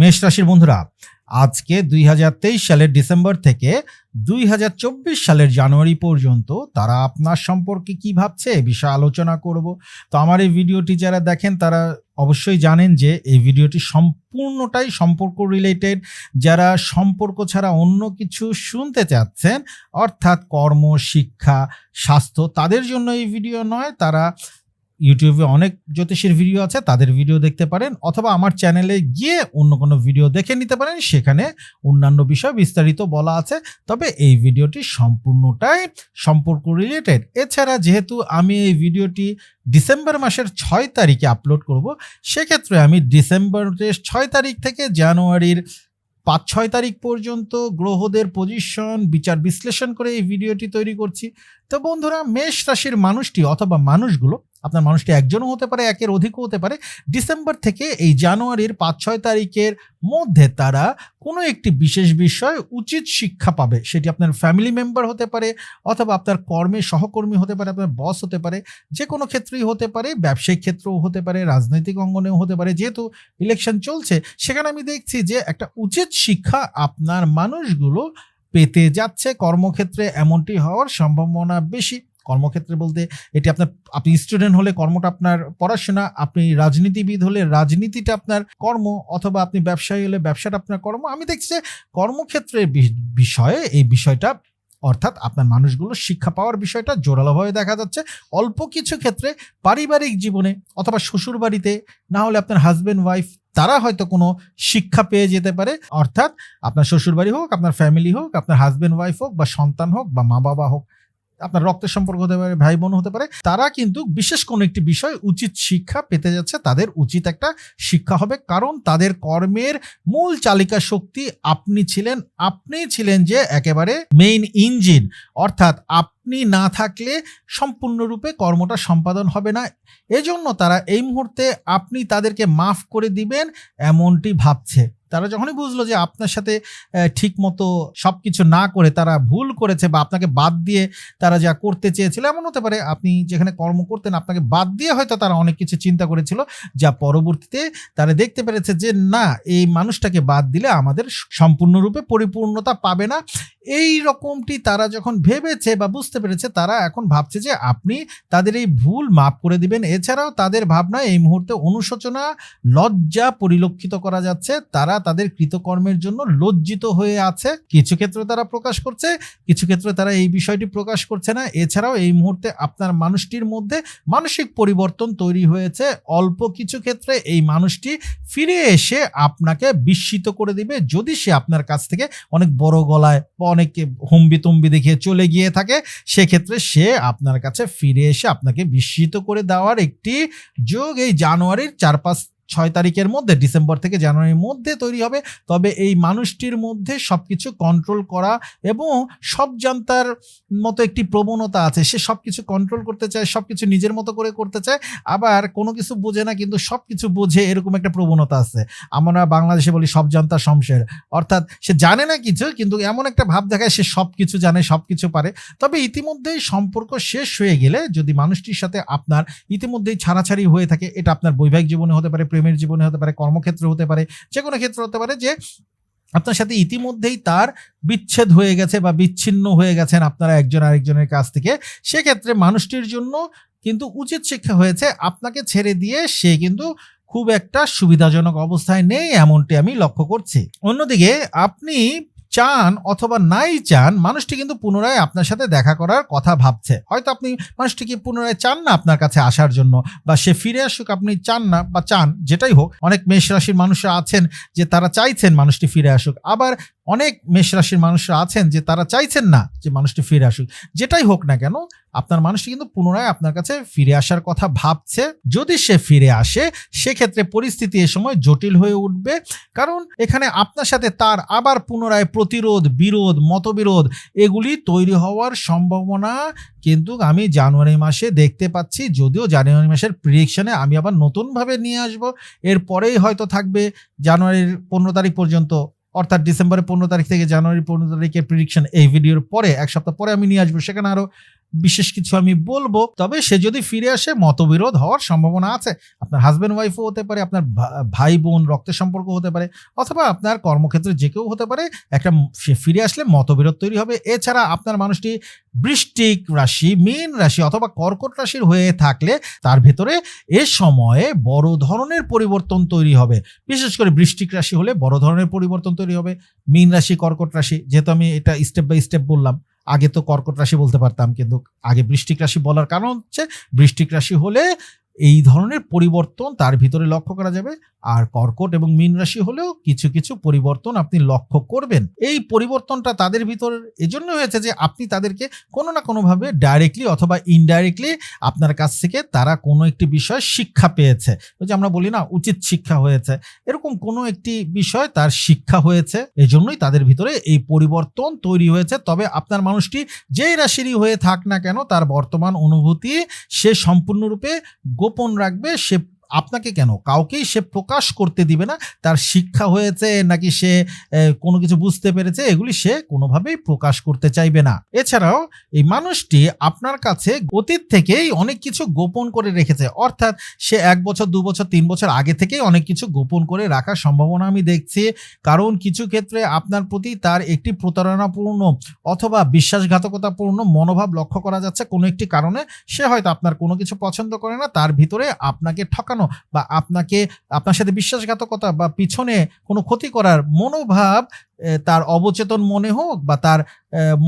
মেষ রাশির বন্ধুরা, আজকে দুই হাজার তেইশ সালের ডিসেম্বর থেকে দুই হাজার চব্বিশ সালের জানুয়ারি পর্যন্ত তারা আপনার সম্পর্কে কি ভাবছে এ বিষয়ে আলোচনা করব। তো আমার এই ভিডিওটি যারা দেখেন, তারা অবশ্যই জানেন যে এই ভিডিওটি সম্পূর্ণটাই সম্পর্ক রিলেটেড যারা সম্পর্ক ছাড়া অন্য কিছু শুনতে চাচ্ছেন, অর্থাৎ কর্ম, শিক্ষা, স্বাস্থ্য, তাদের জন্য এই ভিডিও নয়, তারা ইউটিউবে অনেক জ্যোতিষীর ভিডিও আছে, তাদের ভিডিও দেখতে পারেন, অথবা আমার চ্যানেলে গিয়ে অন্য কোনো ভিডিও দেখে নিতে পারেন, সেখানে অন্যান্য বিষয় বিস্তারিত বলা আছে। তবে এই ভিডিওটি সম্পূর্ণটাই সম্পর্ক রিলেটেড এছাড়া যেহেতু আমি এই ভিডিওটি ডিসেম্বর মাসের ছয় তারিখে আপলোড করব, সেক্ষেত্রে আমি ডিসেম্বরের ছয় তারিখ থেকে জানুয়ারির পাঁচ, ছয় তারিখ পর্যন্ত গ্রহদের পজিশন বিচার বিশ্লেষণ করে এই ভিডিওটি তৈরি করছি। তো বন্ধুরা, মেষ রাশির মানুষটি অথবা মানুষগুলো, আপনার মানুষটি একজনও হতে পারে, একের অধিকও হতে পারে, ডিসেম্বর থেকে এই জানুয়ারির পাঁচ, ছয় তারিখের মধ্যে তারা কোনো একটি বিশেষ বিষয় উচিত শিক্ষা পাবে। সেটি আপনার ফ্যামিলি মেম্বার হতে পারে, অথবা আপনার কর্মে সহকর্মী হতে পারে, আপনার বস হতে পারে যে কোনো ক্ষেত্রেই হতে পারে, ব্যবসায়িক ক্ষেত্রেও হতে পারে, রাজনৈতিক অঙ্গনেও হতে পারে। যেহেতু ইলেকশন চলছে, সেখানে আমি দেখছি যে একটা উচিত শিক্ষা আপনার মানুষগুলো পেতে যাচ্ছে। কর্মক্ষেত্রে এমনটি হওয়ার সম্ভাবনা বেশি। কর্মক্ষেত্রে বলতে এটি আপনার, আপনি স্টুডেন্ট হলে কর্মটা আপনার পড়াশোনা, আপনি রাজনীতিবিদ হলে রাজনীতিটা আপনার কর্ম, অথবা আপনি ব্যবসায়ী হলে ব্যবসাটা আপনার কর্ম। আমি দেখছি যে কর্মক্ষেত্রের বিষয়ে এই বিষয়টা অর্থাৎ আপনার মানুষগুলো শিক্ষা পাওয়ার বিষয়টা জোরালোভাবে দেখা যাচ্ছে। অল্প কিছু ক্ষেত্রে পারিবারিক জীবনে অথবা শ্বশুর বাড়িতে না হলে আপনার হাজব্যান্ড ওয়াইফ তারা হয়তো কোনো শিক্ষা পেয়ে যেতে পারে। অর্থাৎ আপনার শ্বশুরবাড়ি হোক, আপনার ফ্যামিলি হোক, আপনার হাজব্যান্ড ওয়াইফ হোক বা সন্তান হোক বা মা বাবা হোক আপনার রক্তের সম্পর্ক হতে পারে ভাই বোন হতে পারে, তারা কিন্তু বিশেষ কোনো একটি বিষয় উচিত শিক্ষা পেতে যাচ্ছে, তাদের উচিত একটা শিক্ষা হবে। কারণ তাদের কর্মের মূল চালিকা শক্তি আপনি ছিলেন আপনি ছিলেন যে একেবারে মেইন ইঞ্জিন অর্থাৎ আপনি না থাকলে সম্পূর্ণরূপে কর্মটা সম্পাদন হবে না। এজন্য তারা এই মুহূর্তে আপনি তাদেরকে মাফ করে দিবেন, এমনটি ভাবছে। তারা যখনই বুঝলো যে আপনার সাথে ঠিক মতো সব কিছু না করে তারা ভুল করেছে বা আপনাকে বাদ দিয়ে তারা যা করতে চেয়েছিল, এমন হতে পারে আপনি যেখানে কর্ম করতেন আপনাকে বাদ দিয়ে হয়তো তারা অনেক কিছু চিন্তা করেছিল যা পরবর্তীতে তারা দেখতে পেরেছে যে না, এই মানুষটাকে বাদ দিলে আমাদের সম্পূর্ণরূপে পরিপূর্ণতা পাবে না। এই রকমটি তারা যখন ভেবেছে বা বুঝতে পেরেছে, তারা এখন ভাবছে যে আপনি তাদের এই ভুল মাফ করে দিবেন। এছাড়াও তাদের ভাবনা এই মুহূর্তে অনুশোচনা, লজ্জা পরিলক্ষিত করা যাচ্ছে। তারা তাদের কৃতকর্মের জন্য লজ্জিত হয়ে আছে। কিছু ক্ষেত্রে তারা প্রকাশ করছে, কিছু ক্ষেত্রে তারা এই বিষয়টি প্রকাশ করছে না। এছাড়াও এই মুহূর্তে আপনার মানুষটির মধ্যে মানসিক পরিবর্তন তৈরি হয়েছে। অল্প কিছু ক্ষেত্রে এই মানুষটি ফিরে এসে আপনাকে বিস্মিত করে দিবে। যদি সে আপনার কাছ থেকে অনেক বড় গলায় বা অনেক হুম্বি তুম্বি দেখিয়ে চলে গিয়ে থাকে, সেক্ষেত্রে সে আপনার কাছে ফিরে এসে আপনাকে বিস্মিত করে দেওয়ার একটি যোগ এই জানুয়ারির চার পাঁচ ছয় তারিখের মধ্যে, ডিসেম্বর থেকে জানুয়ারির মধ্যে তৈরি হবে। তবে এই মানুষটির মধ্যে সব কিছু কন্ট্রোল করা এবং সব জানতার মতো একটি প্রবণতা আছে। সে সব কিছু কন্ট্রোল করতে চায় সব কিছু নিজের মতো করে করতে চায়, আবার কোনো কিছু বোঝে না, কিন্তু সব কিছু বোঝে এরকম একটা প্রবণতা আছে। আমরা বাংলাদেশে বলি সব জানতা শমশের। অর্থাৎ সে জানে না কিছু, কিন্তু এমন একটা ভাব দেখায়, সে সব কিছু জানে সব কিছু পারে। তবে ইতিমধ্যেই সম্পর্ক শেষ হয়ে গেলে যদি মানুষটির সাথে আপনার ইতিমধ্যেই ছাড়াছাড়ি হয়ে থাকে, এটা আপনার বৈবাহিক জীবনে হতে পারে প্রেমের জীবনে হতে পারে, কর্মক্ষেত্র হতে পারে যে কোনো ক্ষেত্র হতে পারে যে আপনার সাথে ইতিমধ্যেই তার বিচ্ছেদ হয়ে গেছে বা বিচ্ছিন্ন হয়ে গেছেন আপনারা একজন আরেকজনের কাছ থেকে। সেক্ষেত্রে মানুষটির জন্য কিন্তু উচিত শিক্ষা হয়েছে, আপনাকে ছেড়ে দিয়ে সে কিন্তু খুব একটা সুবিধাজনক অবস্থায় নেই এমনটি আমি লক্ষ্য করছি। অন্যদিকে আপনি চান অথবা নাই চান, মানুষটি কিন্তু পুনরায় আপনার সাথে দেখা করার কথা ভাবছে। হয়তো আপনি মানুষটিকে পুনরায় চান না আপনার কাছে আসার জন্য? বা সে ফিরে আসুক, আপনি চান না বা চান, যেটাই হোক, অনেক মেষ রাশির মানুষরা আছেন যে তারা চাইছেন মানুষটি ফিরে আসুক। আবার অনেক মেষ রাশির মানুষরা আছেন যে তারা চাইছেন না যে মানুষটি ফিরে আসুক। যেটাই হোক না কেন, আপনার মানুষটি কিন্তু পুনরায় আপনার কাছে ফিরে আসার কথা ভাবছে। যদি সে ফিরে আসে, সেক্ষেত্রে পরিস্থিতি এ সময় জটিল হয়ে উঠবে। কারণ এখানে আপনার সাথে তার আবার পুনরায় প্রতিরোধ, বিরোধ, মতবিরোধ এগুলি তৈরি হওয়ার সম্ভাবনা কিন্তু আমি জানুয়ারি মাসে দেখতে পাচ্ছি। যদিও জানুয়ারি মাসের প্রিডিকশনে আমি আবার নতুনভাবে নিয়ে আসব। এরপরেই হয়তো থাকবে জানুয়ারির পনেরো তারিখ পর্যন্ত অর্থাৎ ডিসেম্বরের পনেরো তারিখ থেকে জানুয়ারি পনেরো তারিখের প্রিডিকশন এই ভিডিওর পরে, এক সপ্তাহ পরে আমি নিয়ে আসব। সেখানে আরও বিশেষ কিছু আমি বলব, তবে সে যদি ফিরে আসে, মতবিরোধ হওয়ার সম্ভাবনা আছে। আপনার হাজব্যান্ড ওয়াইফও হতে পারে, আপনার ভাই বোন, রক্তের সম্পর্ক হতে পারে, অথবা আপনার কর্মক্ষেত্রে যে কেউ হতে পারে, একটা সে ফিরে আসলে মতবিরোধ তৈরি হবে। এছাড়া আপনার মানুষটি বৃষ্টিক রাশি, মীন রাশি অথবা কর্কট রাশির হয়ে থাকলে তার ভেতরে এ সময়ে বড় ধরনের পরিবর্তন তৈরি হবে। বিশেষ করে বৃষ্টিক রাশি হলে বড় ধরনের পরিবর্তন তৈরি হবে। মীন রাশি, কর্কট রাশি, যেহেতু আমি এটা স্টেপ বাই স্টেপ বললাম। আগে তো কর্কট রাশি বলতে পারতাম, কিন্তু আগে বৃষ্টিক রাশি বলার কারণ হচ্ছে বৃষ্টিক রাশি হলে এই ধরনের পরিবর্তন তার ভিতরে লক্ষ্য করা যাবে। আর কর্কট এবং মীন রাশি হলেও কিছু কিছু পরিবর্তন আপনি লক্ষ্য করবেন। এই পরিবর্তনটা তাদের ভিতরে এজন্য হয়েছে যে আপনি তাদেরকে কোনো না কোনোভাবে ডাইরেক্টলি অথবা ইনডাইরেক্টলি আপনার কাছ থেকে তারা কোনো একটি বিষয় শিক্ষা পেয়েছে। ওই যে আমরা বলি না, উচিত শিক্ষা হয়েছে। এরকম কোনো একটি বিষয় তার শিক্ষা হয়েছে। এজন্যই তাদের ভিতরে এই পরিবর্তন তৈরি হয়েছে। তবে আপনার মানুষটি যেই রাশিরই হয়ে থাক না কেন, তার বর্তমান অনুভূতি সে সম্পূর্ণরূপে গোপন রাখবে সে আপনাকে কেন? কাউকেই সে প্রকাশ করতে দিবে না। তার শিক্ষা হয়েছে নাকি সে কোনো কিছু বুঝতে পেরেছে, এগুলি সে কোনোভাবেই প্রকাশ করতে চাইবে না। এছাড়াও এই মানুষটি আপনার কাছে অতীত থেকেই অনেক কিছু গোপন করে রেখেছে। অর্থাৎ সে এক বছর, দু বছর, তিন বছর আগে থেকেই অনেক কিছু গোপন করে রাখার সম্ভাবনা আমি দেখছি। কারণ কিছু ক্ষেত্রে আপনার প্রতি তার একটি প্রতারণাপূর্ণ অথবা বিশ্বাসঘাতকতাপূর্ণ মনোভাব লক্ষ্য করা যাচ্ছে কোনো একটি কারণে। সে হয়তো আপনার কোনো কিছু পছন্দ করে না, তার ভিতরে আপনাকে ঠকানো বা আপনাকে আপনার সাথে বিশ্বাসঘাতকতা বা পিছনে কোনো ক্ষতি করার মনোভাব তার অবচেতন মনে হোক বা তার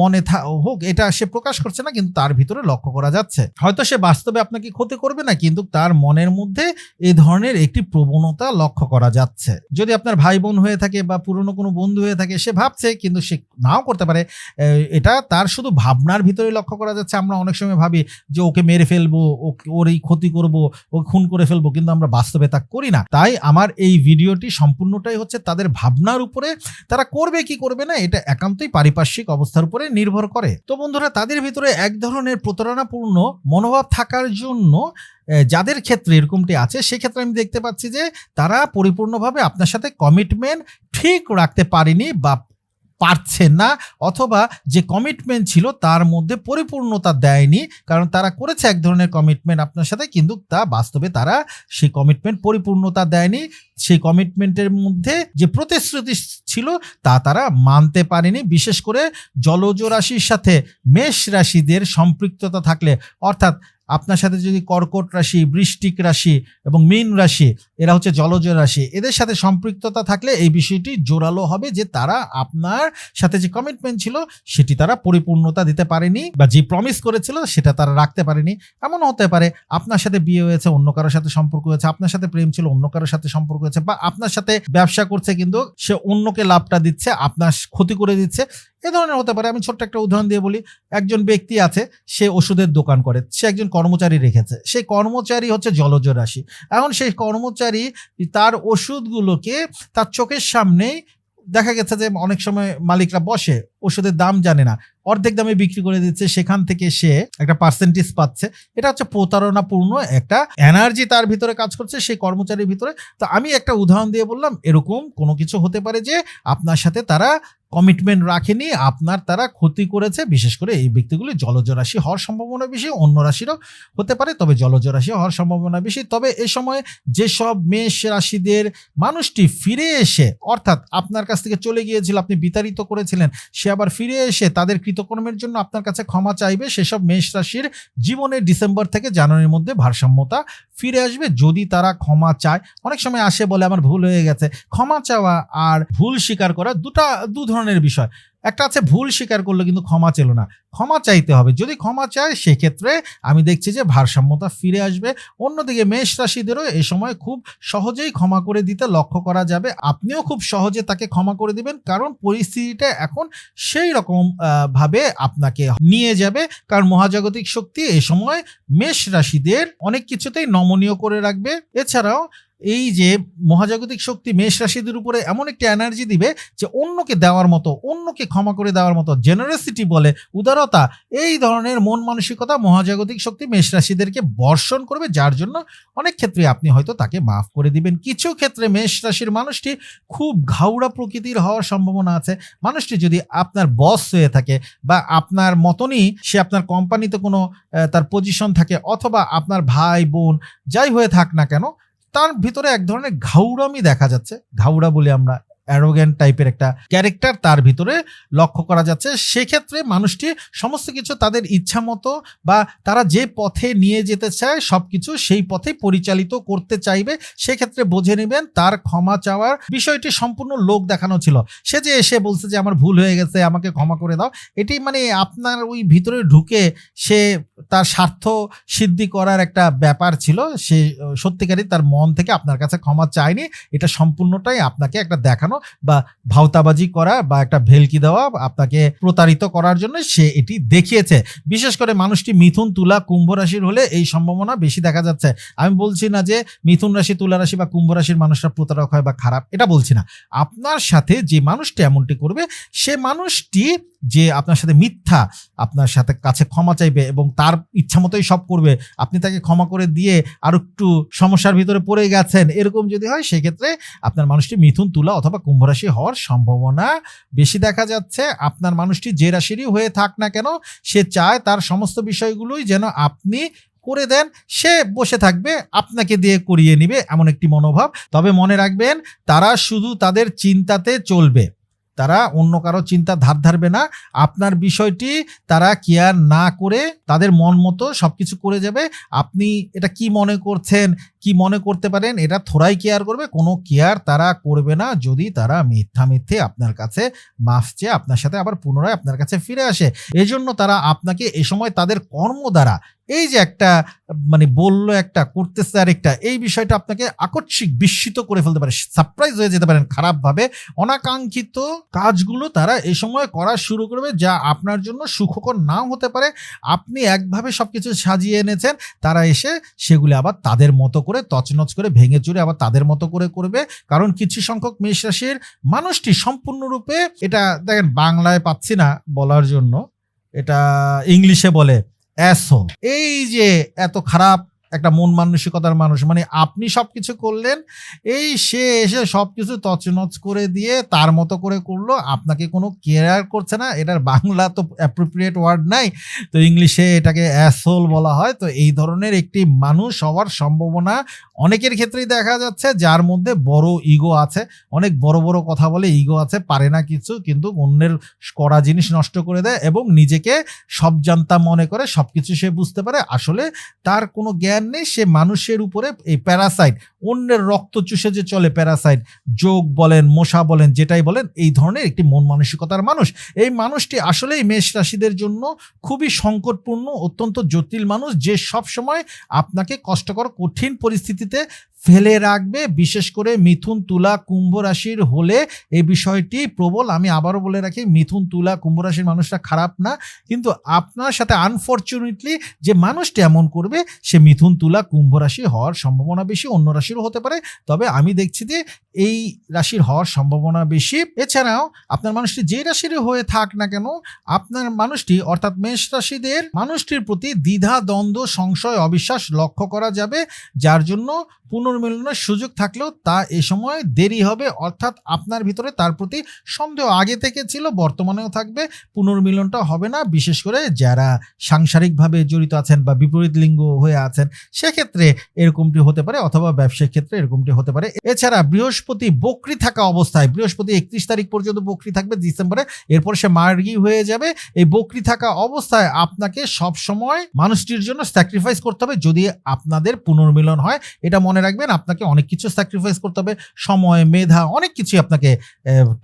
মনে হোক, এটা সে প্রকাশ করছে না, কিন্তু তার ভিতরে লক্ষ্য করা যাচ্ছে। হয়তো সে বাস্তবে আপনাকে ক্ষতি করবে না, কিন্তু তার মনের মধ্যে এই ধরনের একটি প্রবণতা লক্ষ্য করা যাচ্ছে। যদি আপনার ভাই বোন হয়ে থাকে বা পুরনো কোনো বন্ধু হয়ে থাকে, সে ভাবছে, কিন্তু সে নাও করতে পারে। এটা তার শুধু ভাবনার ভিতরে লক্ষ্য করা যাচ্ছে। আমরা অনেক সময় ভাবি যে ওকে মেরে ফেলব, ওকে, ওর এই ক্ষতি করব, ওকে খুন করে ফেলব, কিন্তু আমরা বাস্তবে তা করি না। তাই আমার এই ভিডিওটি সম্পূর্ণটাই হচ্ছে তাদের ভাবনার উপরে তারা করবে কি করবে না, এটা একান্তই পারিপার্শ্বিক অবস্থার উপরে নির্ভর করে। তো বন্ধুরা, তাদের ভিতরে এক ধরনের প্রতারণাপূর্ণ মনোভাব থাকার জন্য যাদের ক্ষেত্রে এরকমটি আছে, সেক্ষেত্রে আমি দেখতে পাচ্ছি যে, তারা পরিপূর্ণভাবে আপনার সাথে কমিটমেন্ট ঠিক রাখতে পারেনি বা পারছে না অথবা যে কমিটমেন্ট ছিল তার মধ্যে পরিপূর্ণতা দেয়নি, কারণ তারা করেছে এক ধরনের কমিটমেন্ট আপনার সাথে, কিন্তু তা বাস্তবে তারা সেই কমিটমেন্ট পরিপূর্ণতা দেয়নি। সেই কমিটমেন্টের মধ্যে যে প্রতিশ্রুতি ছিল তা তারা মানতে পারেনি। বিশেষ করে জলজ রাশির সাথে মেষ রাশিদের সম্পৃক্ততা থাকলে, অর্থাৎ আপনার সাথে যদি কর্কট রাশি, বৃষ্টিক রাশি এবং মীন রাশি, এরা হচ্ছে জলজ রাশি, এদের সাথে সম্পৃক্ততা থাকলে এই বিষয়টি জোরালো হবে যে তারা আপনার সাথে যে কমিটমেন্ট ছিল, সেটি তারা পরিপূর্ণতা দিতে পারেনি বা যে প্রমিস করেছিল, সেটা তারা রাখতে পারেনি। এমন হতে পারে, আপনার সাথে বিয়ে হয়েছে, অন্য কারোর সাথে সম্পর্ক হয়েছে, আপনার সাথে প্রেম ছিল, অন্য কারোর সাথে সম্পর্ক হয়েছে বা আপনার সাথে ব্যবসা করছে, কিন্তু সে অন্যকে লাভটা দিচ্ছে, আপনার ক্ষতি করে দিচ্ছে এ ধরনের হতে পারে। আমি ছোট্ট একটা উদাহরণ দিয়ে বলি। একজন ব্যক্তি আছে, সে ওষুধের দোকান করে, সে একজন কর্মচারী রেখেছে। সেই কর্মচারী হচ্ছে জলজ রাশি। এখন সেই কর্মচারী তার ওষুধগুলোকে তার চোখের সামনেই দেখা গেছে যে অনেক সময় মালিকরা বসে, ওষুধের দাম জানে না। অর্ধেক দামে বিক্রি করে দিচ্ছে, সেখান থেকে সে একটা পার্সেন্টেজ পাচ্ছে। এটা হচ্ছে প্রতারণাপূর্ণ একটা এনার্জি তার ভিতরে কাজ করছে, সেই কর্মচারীর ভিতরে। তো আমি একটা উদাহরণ দিয়ে বললাম, এরকম কোনো কিছু হতে পারে যে আপনার সাথে তারা কমিটমেন্ট রাখেনি, আপনার তারা ক্ষতি করেছে, বিশেষ করে এই ব্যক্তিগুলি জলজ রাশি হওয়ার সম্ভাবনা বেশি, অন্য রাশিরও হতে পারে, তবে জলজ রাশি হওয়ার সম্ভাবনা বেশি। তবে এ সময় যেসব মেষ রাশিদের মানুষটি ফিরে এসে, অর্থাৎ আপনার কাছ থেকে চলে গিয়েছিল, আপনি বিতাড়িত করেছিলেন, সে আবার ফিরে এসে তাদের কৃতকর্মের জন্য আপনার কাছে ক্ষমা চাইবে, সেসব মেষ রাশির জীবনে ডিসেম্বর থেকে জানুয়ারির মধ্যে ভারসাম্যতা ফিরে আসবে। যদি তারা ক্ষমা চায়, অনেক সময় আসে বলে, আমার ভুল হয়ে গেছে। ক্ষমা চাওয়া আর ভুল স্বীকার করা দুটা, দু ধরনের বিষয়। একটা আছে, ভুল স্বীকার করলে কিন্তু ক্ষমা চেল না। ক্ষমা চাইতে হবে। যদি ক্ষমা চায়, সেক্ষেত্রে আমি দেখছি যে ভারসাম্যতা ফিরে আসবে। অন্যদিকে মেষ রাশিদেরও এ সময় খুব সহজেই ক্ষমা করে দিতে লক্ষ্য করা যাবে। আপনিও খুব সহজে তাকে ক্ষমা করে দিবেন, কারণ পরিস্থিতিটা এখন সেই রকম ভাবে আপনাকে নিয়ে যাবে। কারণ মহাজাগতিক শক্তি এ সময় মেষ রাশিদের অনেক কিছুতেই নমনীয় করে রাখবে। এছাড়াও এই যে মহাজাগতিক শক্তি মেষ রাশিদের উপরে এমন একটি এনার্জি দিবে যে অন্যকে দেওয়ার মতো, অন্যকে ক্ষমা করে দেওয়ার মতো জেনারেসিটি বলে উদারতা, এই ধরনের মন মানসিকতা মহাজাগতিক শক্তি মেষ রাশিদেরকে বর্ষণ করবে, যার জন্য অনেক ক্ষেত্রে আপনি হয়তো তাকে মাফ করে দিবেন। কিছু ক্ষেত্রে মেষ রাশির মানুষটি খুব ঘাউড়া প্রকৃতির হওয়ার সম্ভাবনা আছে। মানুষটি যদি আপনার বস হয়ে থাকে বা আপনার মতনই সে আপনার কোম্পানিতে কোনো তার পজিশন থাকে অথবা আপনার ভাই, বোন যাই হয়ে থাক না কেন তার ভিতরে এক ধরনের ঘাউরামি দেখা যাচ্ছে। ঘাউরা বলে আমরা অ্যারোগ্যান্ট টাইপের একটা ক্যারেক্টার তার ভিতরে লক্ষ্য করা যাচ্ছে। সেক্ষেত্রে মানুষটি সমস্ত কিছু তাদের ইচ্ছা মতো বা তারা যে পথে নিয়ে যেতে চায় সব কিছু সেই পথে পরিচালিত করতে চাইবে। সেক্ষেত্রে বুঝে নেবেন তার ক্ষমা চাওয়ার বিষয়টি সম্পূর্ণ লোক দেখানো ছিল। সে যে এসে বলছে যে, আমার ভুল হয়ে গেছে, আমাকে ক্ষমা করে দাও। এটি মানে আপনার ওই ভিতরে ঢুকে সে তার স্বার্থ সিদ্ধি করার একটা ব্যাপার ছিল। সে সত্যিকারই তার মন থেকে আপনার কাছে ক্ষমা চায়নি। এটা সম্পূর্ণটাই আপনাকে একটা দেখানো বা ভাওতাবাজি করা বা একটা ভেলকি দেওয়া আপনাকে প্রতারিত করার জন্য সে এটি দেখিয়েছে। বিশেষ করে মানুষটি মিথুন, তুলা, কুম্ভ রাশির হলে এই সম্ভাবনা বেশি দেখা যাচ্ছে। আমি বলছি না যে মিথুন রাশি, তুলা রাশি বা কুম্ভ রাশির মানুষরা প্রতারক হয় বা খারাপ, এটা বলছি না। আপনার সাথে যে মানুষটি এমনটি করবে, সে মানুষটি যে আপনার সাথে মিথ্যা আপনার সাথে কাছে ক্ষমা চাইবে এবং তার ইচ্ছা মতোই সব করবে, আপনি তাকে ক্ষমা করে দিয়ে আর একটু সমস্যার ভিতরে পড়ে গেছেন, এরকম যদি হয় সেক্ষেত্রে আপনার মানুষটি মিথুন, তুলা অথবা কুম্ভ রাশি হওয়ার সম্ভাবনা বেশি দেখা যাচ্ছে। আপনার মানুষটি যে রাশিরই হয়ে থাক না কেন, সে চায় তার সমস্ত বিষয়গুলোই যেন আপনি করে দেন, সে বসে থাকবে, আপনাকে দিয়ে করিয়ে নিবে এমন একটি মনোভাব। তবে মনে রাখবেন, তারা শুধু তাদের চিন্তাতে চলবে। তারা অন্য কারও চিন্তা ধার ধারবে না। আপনার বিষয়টি তারা কেয়ার না করে তাদের মন মতো সব কিছু করে যাবে। আপনি এটা কি মনে করছেন, কি মনে করতে পারেন, এটা থোড়াই কেয়ার করবে। কোনো কেয়ার তারা করবে না যদি তারা মিথ্যা মিথ্যে আপনার কাছে মাফ চেয়ে আপনার সাথে আবার পুনরায় আপনার কাছে ফিরে আসে। এজন্য তারা আপনাকে এ সময় তাদের কর্ম দ্বারা এই যে একটা মানে বলল একটা, করতেছে আরেকটা, এই বিষয়টা আপনাকে আকস্মিক বিস্মিত করে ফেলতে পারে সারপ্রাইজ হয়ে যেতে পারেন খারাপভাবে। অনাকাঙ্ক্ষিত কাজগুলো তারা এই সময় করা শুরু করবে যা আপনার জন্য সুখকর নাও হতে পারে। আপনি একভাবে সবকিছু সাজিয়ে এনেছেন, তারা এসে সেগুলি আবার তাদের মতো করে তছনছ করে, ভেঙে চুরে আবার তাদের মতো করে করবে। কারণ কিছু সংখ্যক মেষ রাশির মানুষটি সম্পূর্ণরূপে এটা, দেখেন বাংলায় পাচ্ছি না বলার জন্য, এটা ইংলিশে বলে অ্যাসোল। এই যে এত খারাপ একটা মন মানসিকতার মানুষ। মানে আপনি সব কিছু করলেন, এই সে এসে সব কিছু তছনছ করে দিয়ে তার মতো করে করল, আপনাকে কোনো কেয়ার করছে না, এটার বাংলা তো অ্যাপ্রোপ্রিয়েট ওয়ার্ড নাই, তো ইংলিশে এটাকে অ্যাসোল বলা হয়, তো এই ধরনের একটি মানুষ হওয়ার সম্ভাবনা অনেকের ক্ষেত্রেই দেখা যাচ্ছে, যার মধ্যে বড় ইগো আছে। অনেক বড় বড় কথা বলে ইগো আছে, পারে না কিছু, কিন্তু অন্যের করা জিনিস নষ্ট করে দেয় এবং নিজেকে সব জানতা মনে করে সব কিছু সে বুঝতে পারে। আসলে তার কোনো জ্ঞান নেই সে মানুষের উপরে এই প্যারাসাইট অন্যের রক্ত চুষে যে চলে প্যারাসাইট যোগ বলেন, মশা বলেন, যেটাই বলেন, এই ধরনের একটি মন মানসিকতার মানুষ। এই মানুষটি আসলেই মেষ রাশিদের জন্য খুবই সংকটপূর্ণ, অত্যন্ত জটিল মানুষ, যে সব সময় আপনাকে কষ্টকর, কঠিন পরিস্থিতিতে ফেলে রাখবে, বিশেষ করে মিথুন, তুলা, কুম্ভ রাশির হলে এই বিষয়টি প্রবল। আমি আবারও বলে রাখি, মিথুন, তুলা, কুম্ভ রাশির মানুষরা খারাপ না, কিন্তু আপনার সাথে আনফর্চুনেটলি যে মানুষটি এমন করবে, সে মিথুন, তুলা, কুম্ভ রাশি হওয়ার সম্ভাবনা বেশি, অন্য রাশিরও হতে পারে। তবে আমি দেখছি যে এই রাশির হওয়ার সম্ভাবনা বেশি। এছাড়াও আপনার মানুষটি যে রাশিরই হয়ে থাক না কেন, আপনার মানুষটি অর্থাৎ মেষ রাশিদের মানুষটির প্রতি দ্বিধা, দ্বন্দ্ব, সংশয়, অবিশ্বাস লক্ষ্য করা যাবে, যার জন্য পুনর্মিলনের সুযোগ থাকলেও তা এ সময় দেরি হবে, অর্থাৎ আপনার ভিতরে তার প্রতি সন্দেহ আগে থেকে ছিল, বর্তমানেও থাকবে, পুনর্মিলনটা হবে না। বিশেষ করে যারা সাংসারিকভাবে জড়িত আছেন বা বিপরীত লিঙ্গ হয়ে আছেন, সেক্ষেত্রে এরকমটি হতে পারে, অথবা ব্যবসায়িক ক্ষেত্রে এরকমটি হতে পারে। এছাড়া বৃহস্পতি বকরি থাকা অবস্থায়, বৃহস্পতি একত্রিশ তারিখ পর্যন্ত বকরি থাকবে, ডিসেম্বরে, এরপর সে মার্গি হয়ে যাবে। এই বকরি থাকা অবস্থায় আপনাকে সব সময় মানুষটির জন্য স্যাক্রিফাইস করতে হবে, যদি আপনাদের পুনর্মিলন হয়। এটা মনে রাখবেন, আপনাকে অনেক কিছু স্যাক্রিফাইস করতে হবে। সময়, মেধা, অনেক কিছুই আপনাকে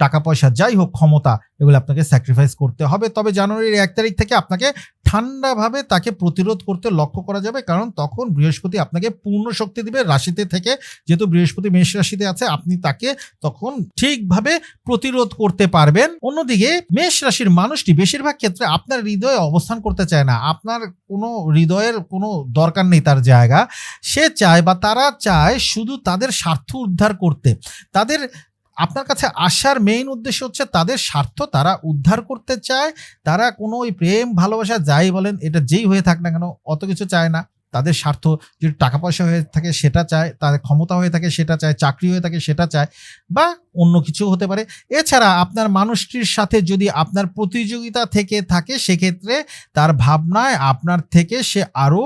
টাকা পয়সা যাই হোক, ক্ষমতা, এগুলো আপনাকে স্যাক্রিফাইস করতে হবে। তবে জানুয়ারির এক তারিখ থেকে আপনাকে ঠান্ডাভাবে তাকে প্রতিরোধ করতে লক্ষ্য করা যাবে, কারণ তখন বৃহস্পতি আপনাকে পূর্ণ শক্তি দিবে রাশিতে থেকে। যেহেতু বৃহস্পতি মেষ রাশিতে আছে, আপনি তাকে তখন ঠিকভাবে প্রতিরোধ করতে পারবেন। অন্যদিকে, মেষ রাশির মানুষটি বেশিরভাগ ক্ষেত্রে আপনার হৃদয়ে অবস্থান করতে চায় না। আপনার কোনো হৃদয়ের কোনো দরকার নেই তার জায়গা। সে চায় বা তারা চায় শুধু তাদের স্বার্থ উদ্ধার করতে। তাদের, আপনার কাছে আসার মেইন উদ্দেশ্য হচ্ছে তাদের স্বার্থ তারা উদ্ধার করতে চায়। তারা কোনো ওই প্রেম, ভালোবাসা যাই বলেন, এটা যেই হয়ে থাক না কেন, অত কিছু চায় না। তাদের স্বার্থ যদি টাকা পয়সা হয়ে থাকে সেটা চায়, তাদের ক্ষমতা হয়ে থাকে সেটা চায়, চাকরি হয়ে থাকে সেটা চায়, বা অন্য কিছু হতে পারে। এছাড়া আপনার মানুষটির সাথে যদি আপনার প্রতিযোগিতা থেকে থাকে সেক্ষেত্রে তার ভাবনায় আপনার থেকে সে আরও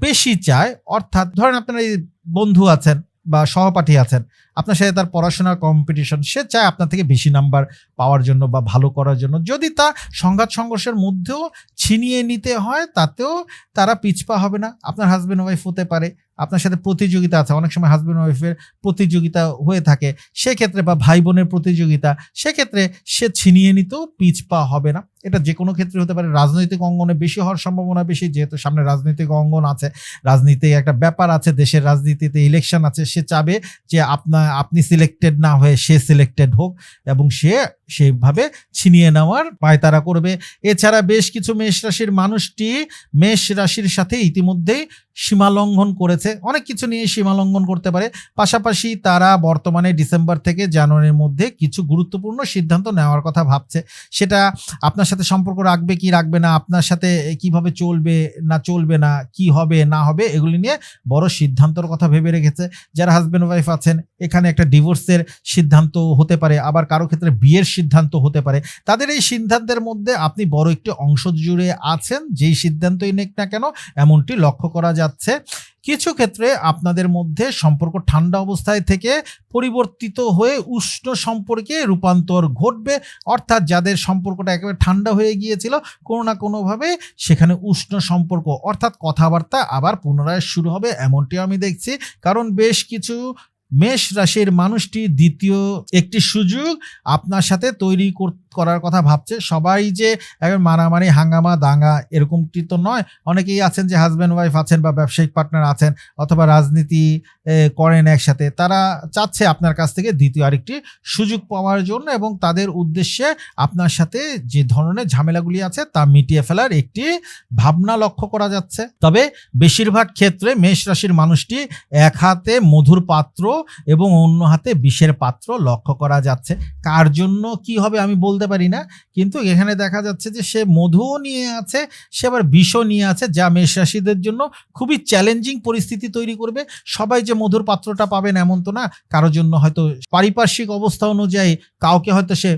বেশি চায়। অর্থাৎ ধরেন আপনার এই বন্ধু আছেন বা সহপাঠী আছেন, আপনার সাথে তার পড়াশোনার কম্পিটিশন সে চায় আপনার থেকে বেশি নাম্বার পাওয়ার জন্য বা ভালো করার জন্য। যদি তা সংঘাত সংঘর্ষের মধ্যেও ছিনিয়ে নিতে হয়, তাতেও তারা পিছপা হবে না। আপনার হাজব্যান্ড ওয়াইফ হতে পারে, আপনার সাথে প্রতিযোগিতা আছে, অনেক সময় হাজব্যান্ড ওয়াইফের প্রতিযোগিতা হয়ে থাকে। সেক্ষেত্রে বা ভাই বোনের প্রতিযোগিতা, সেক্ষেত্রে সে ছিনিয়ে নিতেও পিছপা হবে না। এটা যে কোনো ক্ষেত্রে হতে পারে, রাজনৈতিক অঙ্গনে বেশি হওয়ার সম্ভাবনা বেশি, যেহেতু সামনে রাজনৈতিক অঙ্গন আছে রাজনীতি একটা ব্যাপার আছে, দেশের রাজনীতিতে ইলেকশন আছে, সে চাবে যে আপনার আপনি সিলেক্টেড না হয়ে সে সিলেক্টেড হোক এবং সে সেইভাবে ছিনিয়ে নেওয়ার পায়তারা করবে। এছাড়া বেশ কিছু মেষ রাশির মানুষটি মেষ রাশির সাথে ইতিমধ্যেই সীমা লঙ্ঘন করেছে। অনেক কিছু নিয়ে সীমা লঙ্ঘন করতে পারে। পাশাপাশি তারা বর্তমানে ডিসেম্বর থেকে জানুয়ারির মধ্যে কিছু গুরুত্বপূর্ণ সিদ্ধান্ত নেওয়ার কথা ভাবছে। সেটা আপনার সাথে সম্পর্ক রাখবে, কি রাখবে না, আপনার সাথে কীভাবে চলবে, না চলবে না, কি হবে, না হবে, এগুলি নিয়ে বড় সিদ্ধান্তর কথা ভেবে রেখেছে। যারা হাজব্যান্ড ওয়াইফ আছেন, এখানে একটা ডিভোর্সের সিদ্ধান্ত হতে পারে, আবার কারও ক্ষেত্রে বিয়ের সিদ্ধান্ত হতে পারে। তাদের এই সিদ্ধান্তের মধ্যে আপনি বড় একটি অংশ জুড়ে আছেন, যেই সিদ্ধান্তই নেক না কেন, এমনটি লক্ষ্য করা যাচ্ছে। কিছু ক্ষেত্রে আপনাদের মধ্যে সম্পর্ক ঠান্ডা অবস্থায় থেকে পরিবর্তিত হয়ে উষ্ণ সম্পর্কে রূপান্তর ঘটবে। অর্থাৎ যাদের সম্পর্কটা একেবারে ঠান্ডা হয়ে গিয়েছিল, কোনো না কোনোভাবে সেখানে উষ্ণ সম্পর্ক, অর্থাৎ কথাবার্তা আবার পুনরায় শুরু হবে এমনটিও আমি দেখছি। কারণ বেশ কিছু মেষ রাশির মানুষটি দ্বিতীয় একটি সুযোগ আপনার সাথে তৈরি কর- করার কথা ভাবছে। সবাই যে একবার মারামারি, হাঙ্গামা, দাঙ্গা এরকমটি তো নয়। অনেকেই আছেন যে হাজব্যান্ড ওয়াইফ আছেন বা ব্যবসায়িক পার্টনার আছেন অথবা রাজনীতি করেন একসাথে। তারা চাচ্ছে আপনার কাছ থেকে দ্বিতীয় আরেকটি সুযোগ পাওয়ার জন্য এবং তাদের উদ্দেশ্যে আপনার সাথে যে ধরনের ঝামেলাগুলি আছে তা মিটিয়ে ফেলার একটি ভাবনা লক্ষ্য করা যাচ্ছে। তবে বেশিরভাগ ক্ষেত্রে মেষ রাশির মানুষটি এক হাতে মধুর পাত্র এবং অন্য হাতে বিষের পাত্র লক্ষ্য করা যাচ্ছে। কার জন্য কি হবে আমি বলতে পারি না, কিন্তু এখানে দেখা যাচ্ছে যে সে মধু নিয়ে আছে, সে আবার বিষও নিয়ে আছে, যা মেষ রাশিদের জন্য খুবই চ্যালেঞ্জিং পরিস্থিতি তৈরি করবে। সবাই যে মধুর পাত্রটা পাবেন এমন তো না, কারোর জন্য হয়তো পারিপার্শ্বিক অবস্থা অনুযায়ী কাউকে হয়তো সে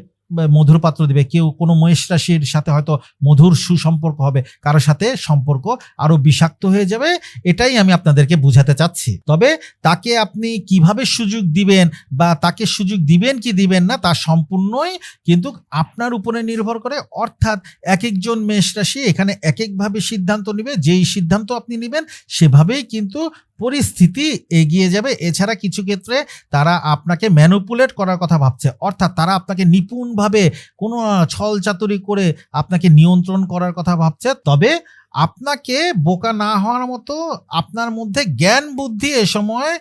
মধুর পাত্র দিবে। কেউ কোনো মহেশ রাশির সাথে হয়তো মধুর সুসম্পর্ক হবে। কারোর সাথে সম্পর্ক আরও বিষাক্ত হয়ে যাবে, এটাই আমি আপনাদেরকে বুঝাতে চাচ্ছি। তবে তাকে আপনি কীভাবে সুযোগ দিবেন বা তাকে সুযোগ দিবেন কি দিবেন না, তা সম্পূর্ণই কিন্তু আপনার উপরে নির্ভর করে। অর্থাৎ এক একজন মেষ রাশি এখানে এক একভাবে সিদ্ধান্ত নেবে। যেই সিদ্ধান্ত আপনি নেবেন, সেভাবেই কিন্তু পরিস্থিতি এগিয়ে যাবে। এছাড়া কিছু ক্ষেত্রে তারা আপনাকে ম্যানুপুলেট করার কথা ভাবছে। অর্থাৎ তারা আপনাকে নিপুণভাবে কোনো ছল চাতুরি করে আপনাকে নিয়ন্ত্রণ করার কথা ভাবছে। তবে আপনাকে বোকা না হওয়ার মতো আপনার মধ্যে জ্ঞান বুদ্ধি এ সময়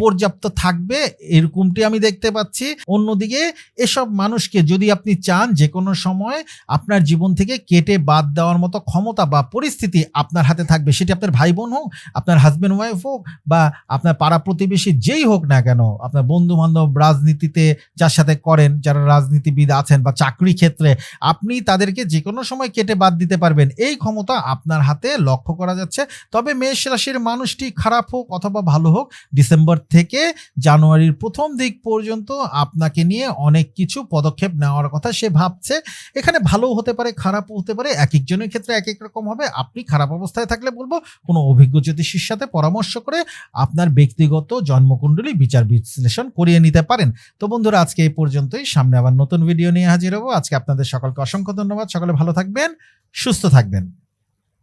পর্যাপ্ত থাকবে, এরকমটি আমি দেখতে পাচ্ছি। অন্যদিকে, এসব মানুষকে যদি আপনি চান যে কোনো সময় আপনার জীবন থেকে কেটে বাদ দেওয়ার মতো ক্ষমতা বা পরিস্থিতি আপনার হাতে থাকবে, সেটি আপনার ভাই বোন হোক, আপনার হাজব্যান্ড ওয়াইফ হোক বা আপনার পাড়া প্রতিবেশী যেই হোক না কেন, আপনার বন্ধু বান্ধব রাজনীতিতে যার সাথে করেন, যারা রাজনীতিবিদ আছেন বা চাকরি ক্ষেত্রে, আপনি তাদেরকে যে কোনো সময় কেটে বাদ দিতে পারবেন। এই ক্ষমতা আপনার হাতে লক্ষ্য করা যাচ্ছে। তবে মেষ রাশির মানুষটি খারাপ হোক অথবা ভালো হোক, ডিসেম্বর থেকে জানুয়ারির প্রথম দিক পর্যন্ত আপনাকে নিয়ে অনেক কিছু পদক্ষেপ নেওয়ার কথা সে ভাবছে। এখানে ভালো হতে পারে, খারাপও হতে পারে, এক একজনের ক্ষেত্রে এক এক রকম হবে। আপনি খারাপ অবস্থায় থাকলে বলব, কোনো অভিজ্ঞ জ্যোতিষীর সাথে পরামর্শ করে আপনার ব্যক্তিগত জন্মকুণ্ডলী বিচার বিশ্লেষণ করিয়ে নিতে পারেন। তো বন্ধুরা, আজকে এই পর্যন্তই। সামনে আবার নতুন ভিডিও নিয়ে হাজির হব। আজকে আপনাদের সকলকে অসংখ্য ধন্যবাদ। সকলে ভালো থাকবেন, সুস্থ থাকবেন।